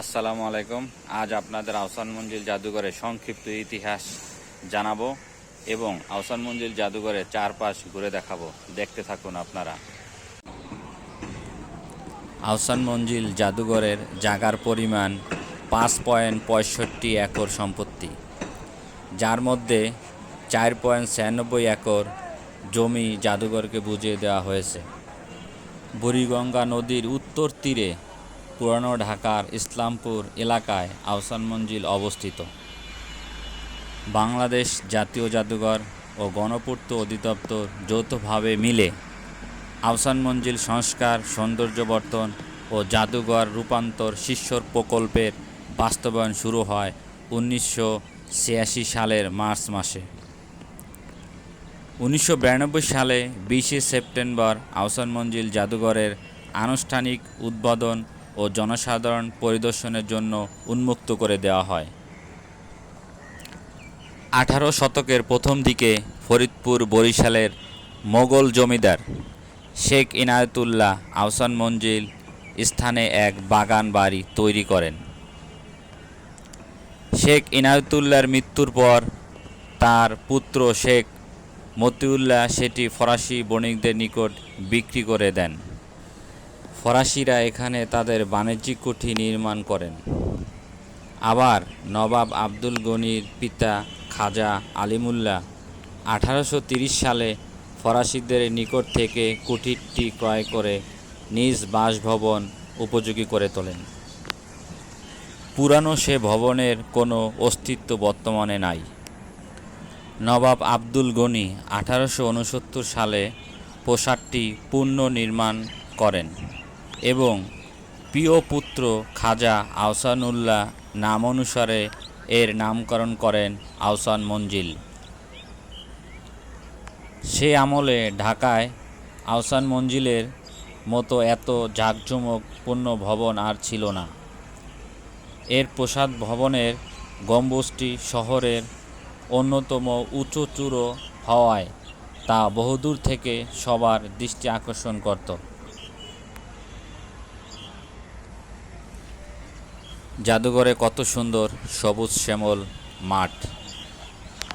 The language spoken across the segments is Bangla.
আসসালামু আলাইকুম। আজ আপনাদের আহসান মঞ্জিল জাদুঘরের সংক্ষিপ্ত ইতিহাস জানাব এবং আহসান মঞ্জিল জাদুঘরের চারপাশ ঘুরে দেখাবো। দেখতে থাকুন আপনারা। আহসান মঞ্জিল জাদুঘরের জাগার পরিমাণ পাঁচ পয়েন্ট পঁয়ষট্টি একর সম্পত্তি, যার মধ্যে চার পয়েন্ট ছিয়ানব্বই একর জমি জাদুঘরকে বুঝিয়ে দেওয়া হয়েছে। বুড়িগঙ্গা নদীর উত্তর তীরে পুরানো ঢাকার ইসলামপুর এলাকায় আহসান মঞ্জিল অবস্থিত। বাংলাদেশ জাতীয় জাদুঘর ও গণপূর্ত অধিদপ্তর যৌথভাবে মিলে আহসান মঞ্জিল সংস্কার সৌন্দর্যবর্ধন ও জাদুঘর রূপান্তর শিষ্যর প্রকল্পের বাস্তবায়ন শুরু হয় উনিশশো ছিয়াশি সালের মার্চ মাসে। উনিশশো বিরানব্বই সালে বিশে সেপ্টেম্বর আহসান মঞ্জিল জাদুঘরের আনুষ্ঠানিক উদ্বোধন ও জনসাধারণ পরিদর্শনের জন্য উন্মুক্ত করে দেওয়া হয়। আঠারো শতকের প্রথম দিকে ফরিদপুর বরিশালের মোগল জমিদার শেখ ইনায়তুল্লাহ আহসান মঞ্জিল স্থানে এক বাগান বাড়ি তৈরি করেন। শেখ ইনায়তুল্লাহর মৃত্যুর পর তার পুত্র শেখ মতিউল্লাহ সেটি ফরাসি বণিকদের নিকট বিক্রি করে দেন। ফরাসিরা এখানে তাদের বাণিজ্যিক কুঠি নির্মাণ করেন। আবার নবাব আব্দুল গনির পিতা খাজা আলিমুল্লাহ আঠারোশো সালে ফরাসিদের নিকট থেকে কুঠিরটি ক্রয় করে নিজ বাসভবন উপযোগী করে তোলেন। পুরানো সে ভবনের কোনো অস্তিত্ব বর্তমানে নাই। নবাব আব্দুল গনি আঠারোশো উনসত্তর সালে পোশাকটি পুনর্নির্মাণ করেন। এবং প্রিয় পুত্র খাজা আহসানুল্লাহ নাম অনুসারে এর নামকরণ করেন আহসান মঞ্জিল। সে আমলে ঢাকায় আহসান মঞ্জিলের মতো এত জাঁকজমকপূর্ণ ভবন আর ছিল না। এর প্রসাদ ভবনের গম্বুজটি শহরের অন্যতম উঁচু চূড়ো হওয়ায় তা বহুদূর থেকে সবার দৃষ্টি আকর্ষণ করত। জাদুঘরে কত সুন্দর সবুজ শ্যামল মাঠ।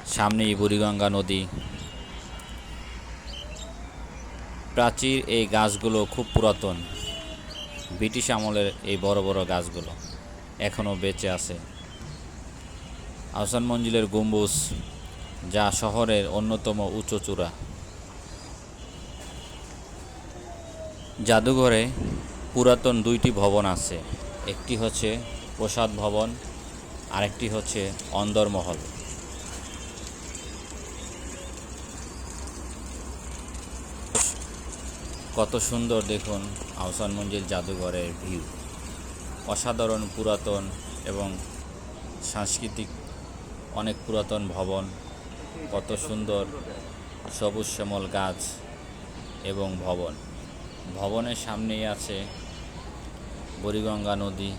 সামনেই বুড়িগঙ্গা নদী। প্রাচীর এই গাছগুলো খুব পুরাতন। ব্রিটিশ আমলের এই বড় বড় গাছগুলো এখনও বেঁচে আছে। আহসান মঞ্জিলের গম্বুজ, যা শহরের অন্যতম উঁচু চূড়া। জাদুঘরে পুরাতন দুইটি ভবন আছে। একটি হচ্ছে প্রসাদ ভবন, আরেকটি হচ্ছে অন্দরমহল। কত সুন্দর দেখুন আহসান মঞ্জিল জাদুঘরের ভিউ। অসাধারণ পুরাতন এবং সাংস্কৃতিক অনেক পুরাতন ভবন, কত সুন্দর সবুজ শ্যামল গাছ এবং ভবন। ভবনের সামনেই আছে বুড়িগঙ্গা নদী